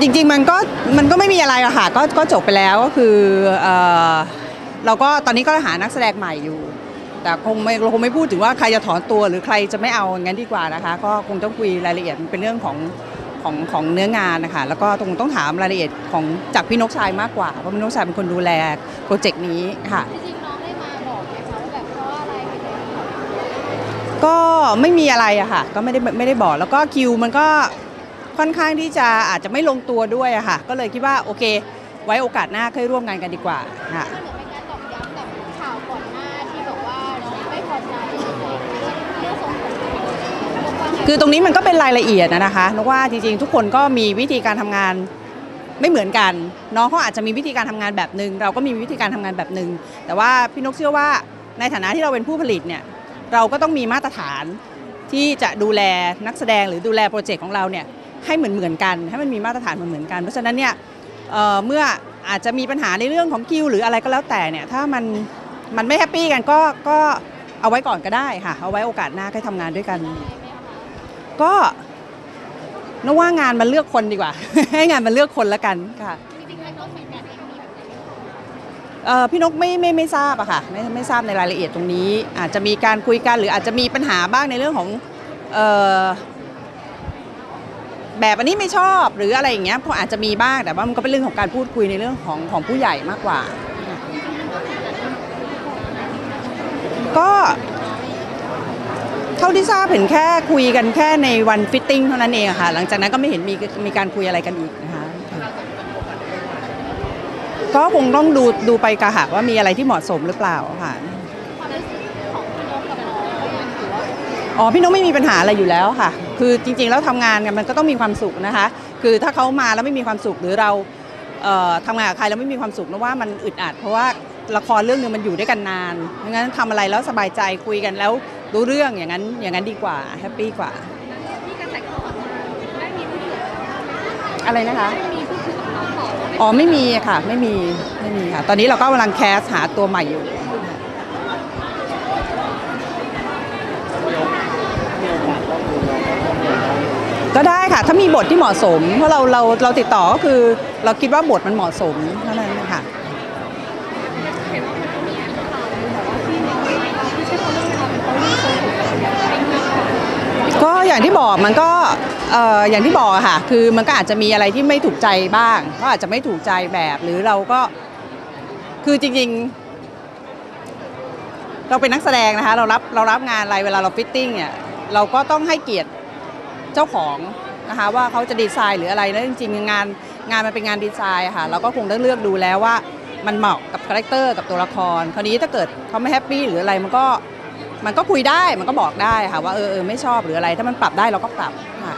จริงๆมันก็มันก็ไม่มีอะไรอะค่ะก็ก็จบไปแล้วก็คือเอ่อเราก็ตอนนี้ก็หานักแสดงใหม่อยู่ แต่คงไม่เราคงไม่พูดถึงว่าใครจะถอนตัวหรือใครจะไม่เอางั้นดีกว่านะคะ ก็คงต้องคุยรายละเอียดมันเป็นเรื่องของของของเนื้องานนะคะแล้วก็คงต้องถามรายละเอียดของจากพี่นกชายมากกว่าเพราะพี่นกชายเป็นคนดูแลโปรเจกต์นี้ค่ะ จริงๆน้องได้มาบอกไหมคะว่าแบบเพราะอะไรถึงได้ถอนก็ไม่มีอะไรอะค่ะ ก็ไม่ได้ไม่ได้บอกแล้วก็คิวมันก็ ค่อนข้างที่จะอาจจะไม่ลงตัวด้วยอะค่ะ ก็เลยคิดว่าโอเค ไว้โอกาสหน้าค่อยร่วมงานกันดีกว่าค่ะมันเหมือนเป็นการตอกย้ำกับข่าวก่อนหน้าที่บอกว่าน้องไม่พอใจเรื่องทรงผมคือตรงนี้มันก็เป็นรายละเอียดนะนะคะนกว่าจริงๆทุกคนก็มีวิธีการทำงานไม่เหมือนกัน น้องเขาอาจจะมีวิธีการทำงานแบบหนึ่งเราก็มีวิธีการทำงานแบบหนึ่งแต่ว่าพี่นกเชื่อว่าในฐานะที่เราเป็นผู้ผลิตเนี่ยเราก็ต้องมีมาตรฐานที่จะดูแลนักแสดงหรือดูแลโปรเจกต์ของเราเนี่ย ให้เหมือนเหมือนๆกัน ให้มันมีมาตรฐานเหมือนๆกัน เพราะฉะนั้นเนี่ยเเมื่ออาจจะมีปัญหาในเรื่องของคิวหรืออะไรก็แล้วแต่เนี่ยถ้ามันมันไม่แฮปปี้กันก็ก็เอาไว้ก่อนก็ได้ค่ะ เอาไว้โอกาสหน้าค่อยทำงานด้วยกัน ก็นกว่างานมันเลือกคนดีกว่า ให้งานมันเลือกคนละกันค่ะจริงๆแล้วกันเองมีแบบไหนเอ่อพี่นกไม่ไม่ไม่ทราบอะค่ะไม่ไม่ทราบในรายละเอียดตรงนี้ อาจจะมีการคุยกันหรืออาจจะมีปัญหาบ้างในเรื่องของ แบบอันนี้ไม่ชอบหรืออะไรอย่างเงี้ยพออาจจะมีบ้างแต่ว่ามันก็เป็นเรื่องของการพูดคุยในเรื่องของของผู้ใหญ่มากกว่า ก็เท่าที่ทราบเห็นแค่คุยกันแค่ในวันฟิตติ้งเท่านั้นเองค่ะ หลังจากนั้นก็ไม่เห็นมีมีการคุยอะไรกันอีกนะคะก็คงต้องดูดูไปกะค่ะว่ามีอะไรที่เหมาะสมหรือเปล่าค่ะ อ๋อพี่นกไม่มีปัญหาอะไรอยู่แล้วค่ะ คือจริงๆแล้วทำงานกันมันก็ต้องมีความสุขนะคะ คือถ้าเขามาแล้วไม่มีความสุขหรือเราเอ่อทำงานกับใครแล้วไม่มีความสุขนะว่ามันอึดอัดเพราะว่าละครเรื่องหนึงมันอยู่ด้วยกันนานดังนั้นทำอะไรแล้วสบายใจคุยกันแล้วรู้เรื่องอย่างนั้นอย่างนั้นดีกว่าแฮปปี้กว่าอะไรนะคะมีพูดถึงน้องต่อว่าอ๋อไม่มีค่ะไม่มีไม่มีค่ะ ตอนนี้เราก็กำลังแคสหาตัวใหม่อยู่ ก็ได้ค่ะ ถ้ามีบทที่เหมาะสม เพราะเราเราเราติดต่อก็คือ เราคิดว่าบทมันเหมาะสมเท่านั้นค่ะก็อย่างที่บอกมันก็เอ่ออย่างที่บอกค่ะ คือมันก็อาจจะมีอะไรที่ไม่ถูกใจบ้าง ก็อาจจะไม่ถูกใจแบบหรือเราก็คือจริงๆ เราเป็นนักแสดงนะคะ เรารับเรารับงานอะไรเวลาเราฟิตติ้งเนี่ยเราก็ต้องให้เกียรติ เจ้าของนะคะว่าเขาจะดีไซน์หรืออะไรแล้วจริงๆ งานงานมันเป็นงานดีไซน์ค่ะเราก็คงต้องเลือกดูแล้วว่ามันเหมาะกับคาแรคเตอร์กับตัวละคร คราวนี้ถ้าเกิดเขาไม่แฮปปี้หรืออะไรมันก็มันก็คุยได้มันก็บอกได้ค่ะว่าเออเออไม่ชอบหรืออะไร ถ้ามันปรับได้เราก็ปรับค่ะ